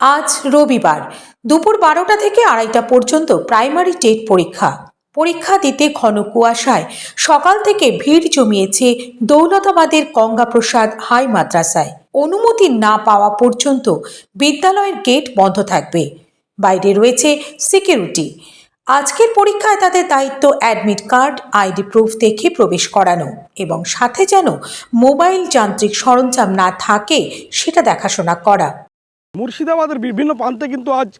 আজ রবিবার, দুপুর বারোটা থেকে আড়াইটা পর্যন্ত প্রাইমারি টেট পরীক্ষা। পরীক্ষা দিতে ঘন কুয়াশায় সকাল থেকে ভিড় জমিয়েছে দৌলতাবাদের গঙ্গাপ্রসাদ হাই মাদ্রাসায়। অনুমতি না পাওয়া পর্যন্ত বিদ্যালয়ের গেট বন্ধ থাকবে। বাইরে রয়েছে সিকিউরিটি। আজকের পরীক্ষায় তাদের দায়িত্ব অ্যাডমিট কার্ড, আইডি প্রুফ দেখে প্রবেশ করানো এবং সাথে যেন মোবাইল যান্ত্রিক সরঞ্জাম না থাকে, সেটা দেখাশোনা করা। মুর্শিদাবাদের বিভিন্ন প্রান্তে কিন্তু আজ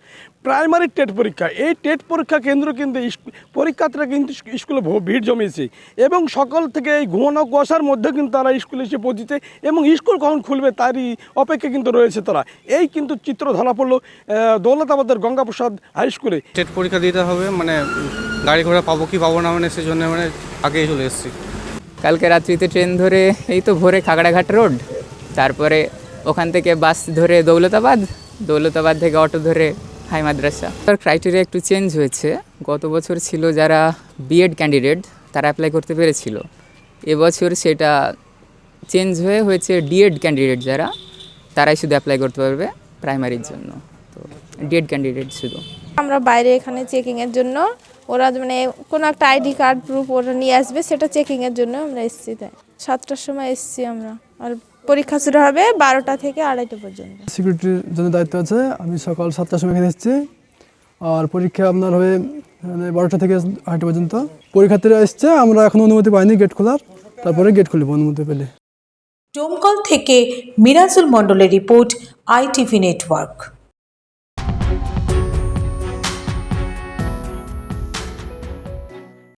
প্রাইমারি টেট পরীক্ষা। এই টেট পরীক্ষা কেন্দ্র কিন্তু পরীক্ষার্থীরা কিন্তু স্কুলে ভিড় জমিয়েছে এবং সকাল থেকে এই ঘুমানো কুয়াশার মধ্যে কিন্তু তারা স্কুলে এসে পৌঁছেছে এবং স্কুল কখন খুলবে তারই অপেক্ষা কিন্তু রয়েছে তারা। এই কিন্তু চিত্র ধরা পড়ল দৌলতাবাদের গঙ্গাপ্রসাদ হাই স্কুলে। টেট পরীক্ষা দিতে হবে মানে গাড়ি ঘোড়া পাবো কি পাবো না মানে সেজন্য মানে আগেই চলে এসেছি। কালকে রাত্রিতে ট্রেন ধরে এই তো ভোরে খাগড়াঘাট রোড তারপরে ওখান থেকে বাস ধরে দৌলতাবাদ দৌলতাবাদ থেকে অটো ধরে হাই মাদ্রাসা। তার ক্রাইটেরিয়া একটু চেঞ্জ হয়েছে। গত বছর ছিল যারা বিএড ক্যান্ডিডেট তারা অ্যাপ্লাই করতে পেরেছিল। এবছর সেটা চেঞ্জ হয়ে হয়েছে ডিএড ক্যান্ডিডেট যারা, তারাই শুধু অ্যাপ্লাই করতে পারবে প্রাইমারির জন্য। তো ডিএড ক্যান্ডিডেট শুধু। আমরা বাইরে এখানে চেকিংয়ের জন্য, ওরা মানে কোনো একটা আইডি কার্ড প্রুফ ওরা নিয়ে আসবে, সেটা চেকিংয়ের জন্য আমরা এসেছি তাই। সাতটার সময় এসেছি আমরা, আর পরীক্ষা শুরু হবে বারোটা থেকে আড়াইটা পর্যন্ত। সিকিউরিটির জন্য দায়িত্ব আছে। আমি সকাল সাতটার সময় এখানে এসেছি। আর পরীক্ষা আপনার হবে মানে বারোটা থেকে আড়াইটা পর্যন্ত। পরীক্ষার্থীরা এসছে আমরা এখন অনুমতি পাইনি গেট খোলার। তারপরে গেট খুলব অনুমতি পেলে। ডোমকল থেকে মিরাজুল মণ্ডলের রিপোর্ট আইটিভি নেটওয়ার্ক